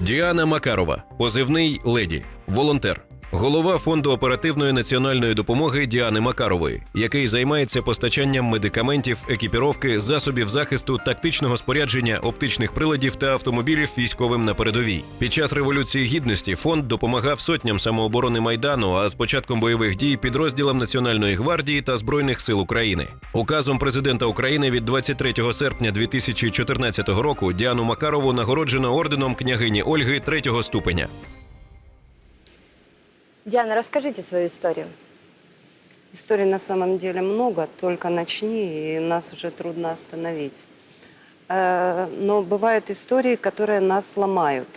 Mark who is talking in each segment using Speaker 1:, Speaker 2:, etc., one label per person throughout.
Speaker 1: Діана Макарова, позивний леді, волонтер, голова фонду оперативної національної допомоги Діани Макарової, який займається постачанням медикаментів, екіпіровки, засобів захисту, тактичного спорядження, оптичних приладів та автомобілів військовим на передовій. Під час революції гідності фонд допомагав сотням самооборони майдану. А з початком бойових дій підрозділам Національної гвардії та збройних сил України. Указом президента України від 23 серпня 2014 року Діану Макарову нагороджено орденом княгині Ольги третього ступеня.
Speaker 2: Диана, расскажите свою историю.
Speaker 3: Историй на самом деле много, только начни, и нас уже трудно остановить. Э, Но бывают истории, которые нас ломают.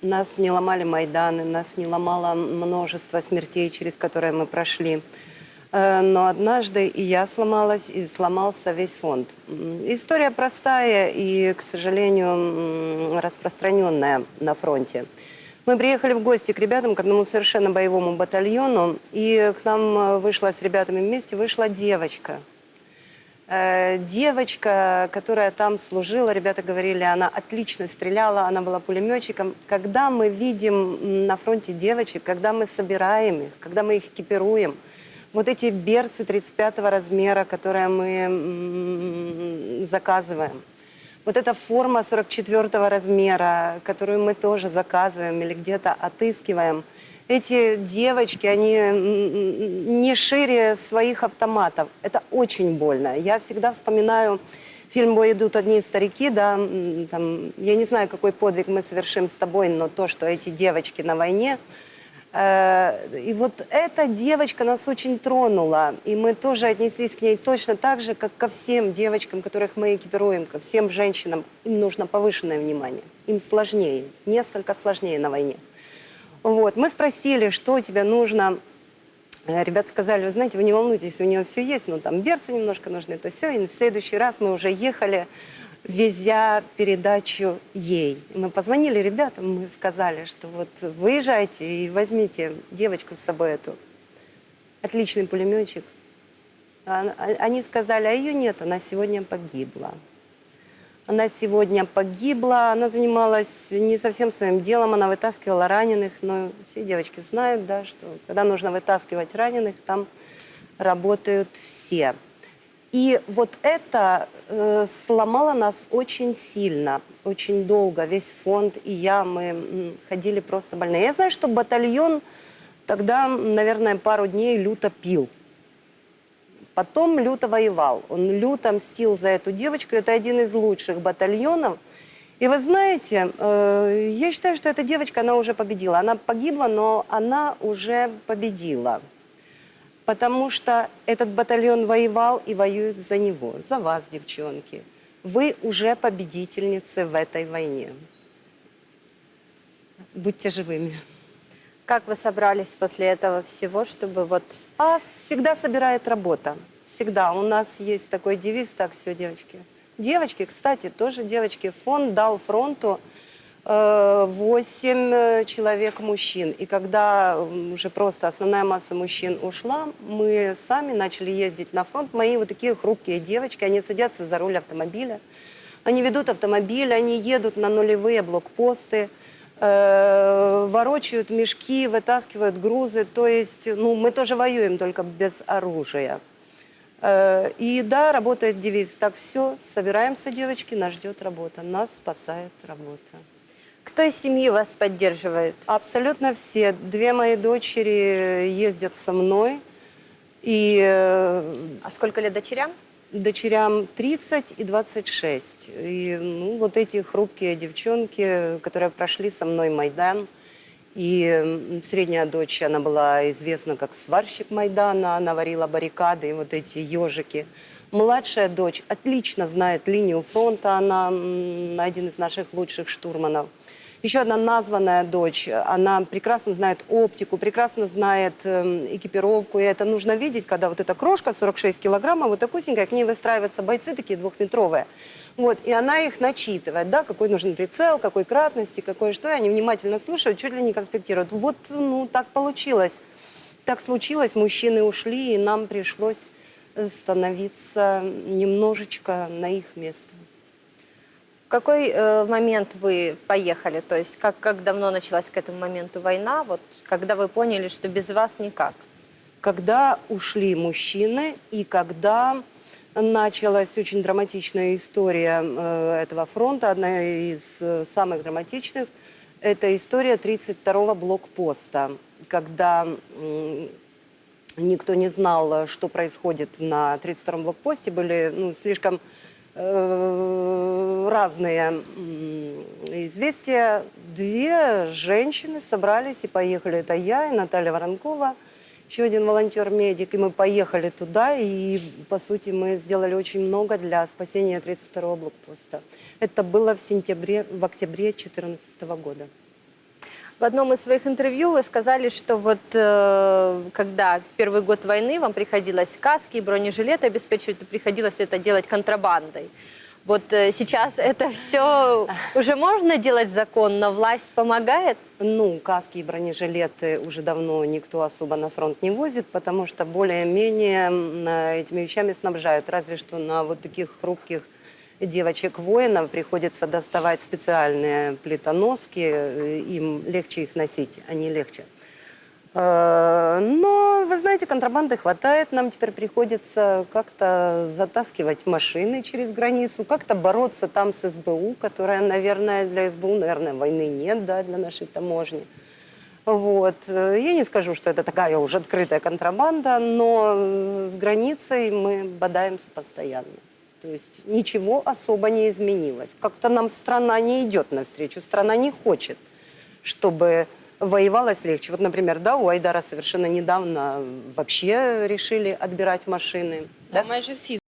Speaker 3: Нас не ломали Майданы, нас не ломало множество смертей, через которые мы прошли. Э, Но однажды и я сломалась, и сломался весь фонд. История простая и, к сожалению, распространенная на фронте. Мы приехали в гости к ребятам, к одному совершенно боевому батальону, и к нам э, вышла с ребятами вместе, вышла девочка. Э, Девочка, которая там служила, ребята говорили, она отлично стреляла, она была пулеметчиком. Когда мы видим на фронте девочек, когда мы собираем их, когда мы их экипируем, вот эти берцы 35 размера, которые мы заказываем, вот эта форма 44 размера, которую мы тоже заказываем или где-то отыскиваем, эти девочки, они не шире своих автоматов. Это очень больно. Я всегда вспоминаю фильм «Бой идут одни старики», да, там, я не знаю, какой подвиг мы совершим с тобой, но то, что эти девочки на войне, И вот эта девочка нас очень тронула, и мы тоже отнеслись к ней точно так же, как ко всем девочкам, которых мы экипируем, ко всем женщинам. Им нужно повышенное внимание. Им сложнее, несколько сложнее на войне. Вот. Мы спросили, что тебе нужно. Э, Ребята сказали, вы знаете, вы не волнуйтесь, у нее все есть, но там берцы немножко нужны, то все. И в следующий раз мы уже ехали, везя передачу ей. Мы позвонили ребятам, мы сказали, что вот выезжайте и возьмите девочку с собой эту. Отличный пулеметчик. А- а- Они сказали, а ее нет, она сегодня погибла. Она сегодня погибла, она занималась не совсем своим делом, она вытаскивала раненых, но все девочки знают, да, что когда нужно вытаскивать раненых, там работают все. И вот это э, сломало нас очень сильно, очень долго. Весь фонд и я, мы ходили просто больные. Я знаю, что батальон тогда, наверное, пару дней люто пил. Потом люто воевал. Он люто мстил за эту девочку. Это один из лучших батальонов. И вы знаете, э, я считаю, что эта девочка, она уже победила. Она погибла, но она уже победила. Потому что этот батальон воевал и воюет за него, за вас, девчонки. Вы уже победительницы в этой войне. Будьте живыми.
Speaker 2: Как вы собрались после этого всего, чтобы вот...
Speaker 3: А всегда собирает работа. Всегда. У нас есть такой девиз. Так, все, девочки. Девочки, кстати, тоже девочки. Фонд дал фронту 8 человек мужчин. И когда уже просто основная масса мужчин ушла, мы сами начали ездить на фронт. Мои вот такие хрупкие девочки, они садятся за руль автомобиля. Они ведут автомобиль, они едут на нулевые блокпосты, э, ворочают мешки, вытаскивают грузы. То есть, ну, мы тоже воюем, только без оружия. Э, И да, работает девиз. Так, все, собираемся, девочки, нас ждет работа. Нас спасает работа.
Speaker 2: Кто из семьи вас поддерживает?
Speaker 3: Абсолютно все. Две мои дочери ездят со мной. И э,
Speaker 2: А сколько лет дочерям?
Speaker 3: дочерям 30 и 26. И ну, вот эти хрупкие девчонки, которые прошли со мной Майдан. И средняя дочь, она была известна как сварщик Майдана, она варила баррикады и вот эти ежики. Младшая дочь отлично знает линию фронта, она один из наших лучших штурманов. Еще одна названная дочь, она прекрасно знает оптику, прекрасно знает эм, экипировку. И это нужно видеть, когда вот эта крошка 46 килограммов, вот такусенькая, к ней выстраиваются бойцы такие двухметровые. Вот, и она их начитывает, да, какой нужен прицел, какой кратности, какой что. И они внимательно слушают, чуть ли не конспектируют. Вот, ну, так получилось. Так случилось, мужчины ушли, и нам пришлось становиться немножечко на их место.
Speaker 2: Какой э, момент вы поехали? То есть как, как давно началась к этому моменту война? Вот когда вы поняли, что без вас никак?
Speaker 3: Когда ушли мужчины и когда началась очень драматичная история э, этого фронта, одна из э, самых драматичных, это история 32-го блокпоста, когда м, никто не знал, э, что происходит на 32-м блокпосте, были ну, слишком э, разные м, известия. Две женщины собрались и поехали. Это я и Наталья Воронкова, еще один волонтер-медик. И мы поехали туда, и, по сути, мы сделали очень много для спасения 32-го блокпоста. Это было в сентябре, в октябре 2014 года.
Speaker 2: В одном из своих интервью вы сказали, что вот э, когда в первый год войны вам приходилось каски и бронежилеты обеспечивать, то приходилось это делать контрабандой. Вот э, сейчас это все уже можно делать законно, власть помогает?
Speaker 3: Ну, каски и бронежилеты уже давно никто особо на фронт не возит, потому что более-менее этими вещами снабжают. Разве что на вот таких хрупких девочек-воинов приходится доставать специальные плитоноски, э, им легче их носить, они легче. Э, Но, вы знаете, контрабанды хватает. Нам теперь приходится как-то затаскивать машины через границу, как-то бороться там с СБУ, которая, наверное, для СБУ, наверное, войны нет, да, для нашей таможни. Вот. Э, Я не скажу, что это такая уже открытая контрабанда, но с границей мы бодаемся постоянно. То есть ничего особо не изменилось. Как-то нам страна не идет навстречу, страна не хочет, чтобы воевалось легче. Вот, например, да, у Айдара совершенно недавно вообще решили отбирать машины.
Speaker 4: Да, майже всі